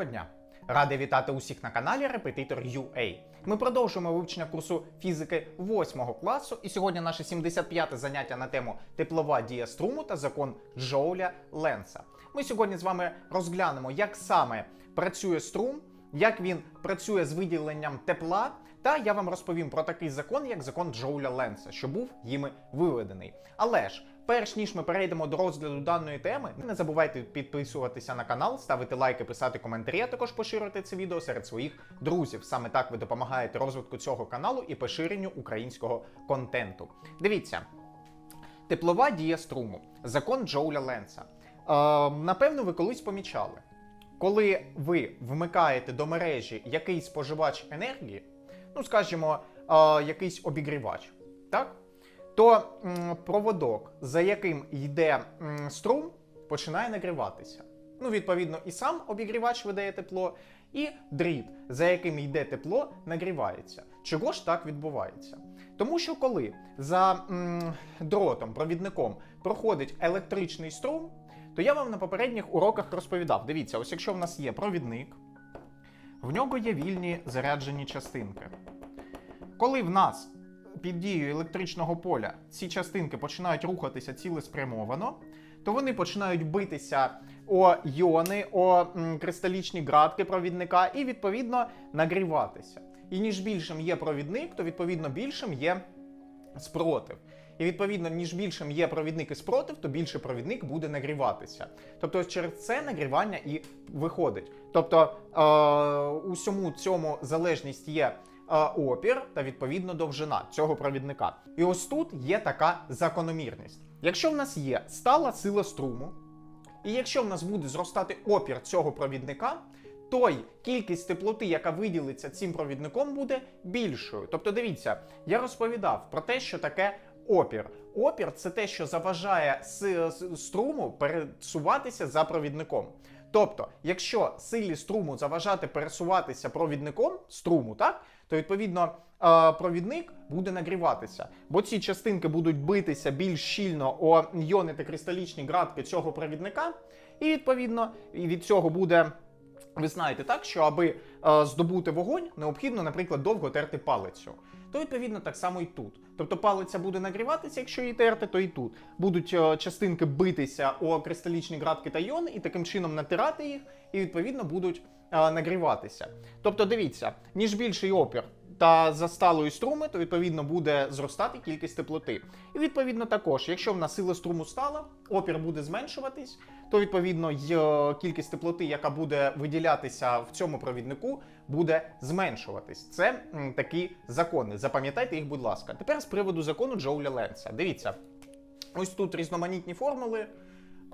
Доброго дня! Радий вітати усіх на каналі Репетитор UA. Ми продовжуємо вивчення курсу фізики 8 класу, і сьогодні наше 75-те заняття на тему теплова дія струму та закон Джоуля Ленса. Ми сьогодні з вами розглянемо, як саме працює струм, як він працює з виділенням тепла. Та я вам розповім про такий закон, як закон Джоуля Ленса, що був їми виведений. Але ж, перш ніж ми перейдемо до розгляду даної теми, не забувайте підписуватися на канал, ставити лайки, писати коментарі, а також поширювати це відео серед своїх друзів. Саме так ви допомагаєте розвитку цього каналу і поширенню українського контенту. Дивіться, теплова дія струму, закон Джоуля Ленса. Е, напевно, ви колись помічали, коли ви вмикаєте до мережі якийсь споживач енергії, ну скажімо, якийсь обігрівач, так? То проводок, за яким йде струм, починає нагріватися. Ну, відповідно, і сам обігрівач видає тепло, і дріт, за яким йде тепло, нагрівається. Чого ж так відбувається? Тому що коли за м, дротом, провідником проходить електричний струм, то я вам на попередніх уроках розповідав: дивіться, ось якщо в нас є провідник, в нього є вільні заряджені частинки. Коли в нас під дією електричного поля ці частинки починають рухатися цілеспрямовано, то вони починають битися о йони, о кристалічні градки провідника і відповідно нагріватися. І ніж більшим є провідник, то відповідно більшим є спротив. І відповідно, ніж більшим є провідник і спротив, то більше провідник буде нагріватися. Тобто через це нагрівання і виходить. Тобто е, усьому цьому залежність є е, опір та відповідно довжина цього провідника. І ось тут є така закономірність. Якщо в нас є стала сила струму, і якщо в нас буде зростати опір цього провідника, то кількість теплоти, яка виділиться цим провідником, буде більшою. Тобто, дивіться, я розповідав про те, що таке опір. Опір це те, що заважає струму пересуватися за провідником. Тобто, якщо силі струму заважати пересуватися провідником струму, так то відповідно е, провідник буде нагріватися, бо ці частинки будуть битися більш щільно о йони та кристалічні градки цього провідника, і відповідно від цього буде. Ви знаєте так, що аби е, здобути вогонь, необхідно, наприклад, довго терти палицю. То відповідно так само і тут. Тобто палиця буде нагріватися, якщо її терти, то і тут будуть е, частинки битися о кристалічні градки та йон, і таким чином натирати їх, і відповідно будуть е, нагріватися. Тобто, дивіться, ніж більший опір та за сталою струми, то відповідно буде зростати кількість теплоти. І відповідно також, якщо в нас сила струму стала, опір буде зменшуватись, то відповідно е, кількість теплоти, яка буде виділятися в цьому провіднику, буде зменшуватись. Це такі закони. Запам'ятайте їх, будь ласка. Тепер з приводу закону Джоуля Ленса. Дивіться, ось тут різноманітні формули.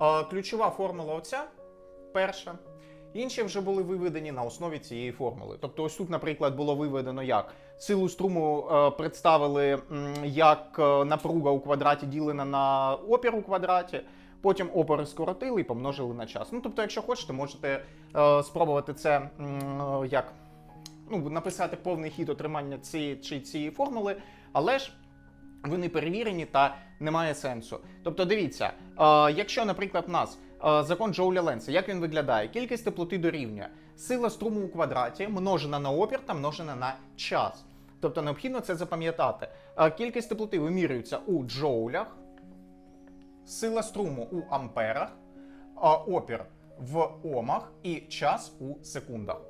Е, Ключова формула оця перша. Інші вже були виведені на основі цієї формули. Тобто, ось тут, наприклад, було виведено як силу струму е, представили як е, напруга у квадраті ділена на опір у квадраті. Потім опори скоротили і помножили на час. Ну тобто, якщо хочете, можете е, спробувати це е, як ну, написати повний хід отримання цієї чи цієї формули, але ж вони перевірені та немає сенсу. Тобто, дивіться, е, якщо, наприклад, в нас закон Джоуля Ленса, як він виглядає? Кількість теплоти дорівнює сила струму у квадраті множена на опір та множена на час. Тобто необхідно це запам'ятати. Е, Кількість теплоти вимірюється у джоулях, сила струму у амперах, опір в омах і час у секундах.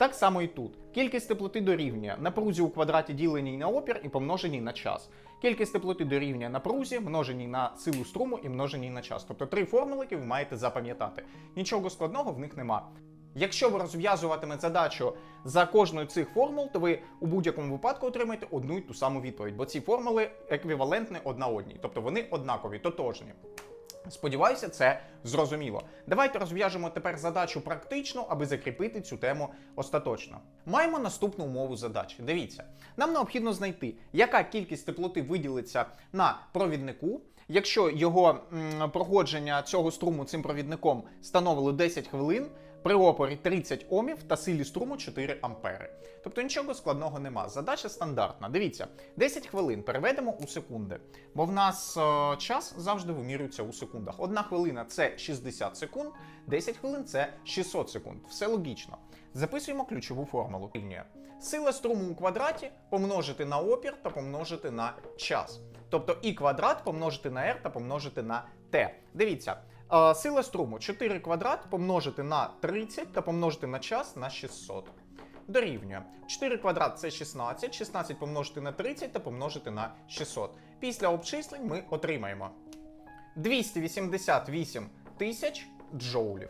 Так само і тут. Кількість теплоти дорівнює напрузі у квадраті діленій на опір і помноженій на час. Кількість теплоти дорівнює напрузі, множеній на силу струму і множеній на час. Тобто три формули, які ви маєте запам'ятати. Нічого складного в них нема. Якщо ви розв'язуватимете задачу за кожною цих формул, то ви у будь-якому випадку отримаєте одну й ту саму відповідь, бо ці формули еквівалентні одна одній, тобто вони однакові, тотожні. Сподіваюся, це зрозуміло. Давайте розв'яжемо тепер задачу практично, аби закріпити цю тему остаточно. Маємо наступну умову задачі. Дивіться, нам необхідно знайти, яка кількість теплоти виділиться на провіднику, якщо його м, проходження цього струму цим провідником становило 10 хвилин, при опорі 30 омів та силі струму 4 ампери. Тобто нічого складного нема. Задача стандартна. Дивіться, 10 хвилин переведемо у секунди, бо в нас е, час завжди вимірюється у секундах. Одна хвилина це 60 секунд, 10 хвилин це 600 секунд. Все логічно. Записуємо ключову формулу. Сила струму у квадраті помножити на опір та помножити на час. Тобто і квадрат помножити на r та помножити на t. Дивіться, сила струму 4 квадрат помножити на 30 та помножити на час на 600. Дорівнює. 4 квадрат це 16, 16 помножити на 30 та помножити на 600. Після обчислень ми отримаємо 288 тисяч джоулів.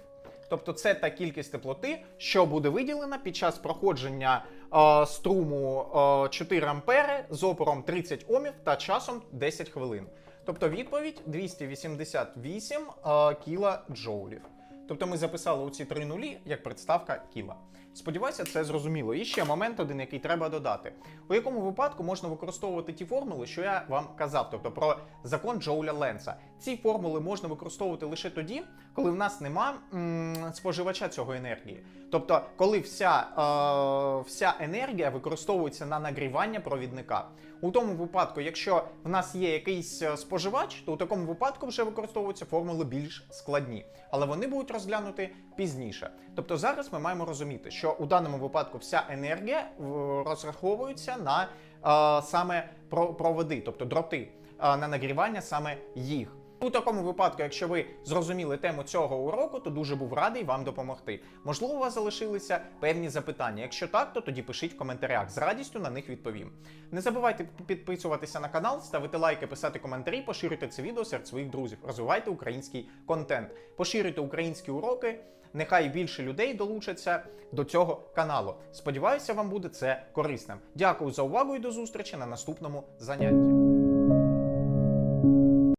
Тобто це та кількість теплоти, що буде виділена під час проходження е, струму е, 4 ампери з опором 30 омів та часом 10 хвилин. Тобто відповідь 288 е, кілоджоулів. Тобто ми записали у ці три нулі як представка кіла. Сподіваюся, це зрозуміло. І ще момент один, який треба додати. У якому випадку можна використовувати ті формули, що я вам казав, тобто про закон Джоуля Ленса. Ці формули можна використовувати лише тоді, коли в нас нема м, споживача цього енергії. Тобто, коли вся, е, вся енергія використовується на нагрівання провідника. У тому випадку, якщо в нас є якийсь е, споживач, то у такому випадку вже використовуються формули більш складні, але вони будуть розглянути пізніше. Тобто зараз ми маємо розуміти, що у даному випадку вся енергія е, розраховується на е, саме про- проводи, тобто дроти, е, на нагрівання саме їх. У такому випадку, якщо ви зрозуміли тему цього уроку, то дуже був радий вам допомогти. Можливо, у вас залишилися певні запитання. Якщо так, то тоді пишіть в коментарях. З радістю на них відповім. Не забувайте підписуватися на канал, ставити лайки, писати коментарі, поширюйте це відео серед своїх друзів. Розвивайте український контент, поширюйте українські уроки. Нехай більше людей долучаться до цього каналу. Сподіваюся, вам буде це корисним. Дякую за увагу і до зустрічі на наступному занятті.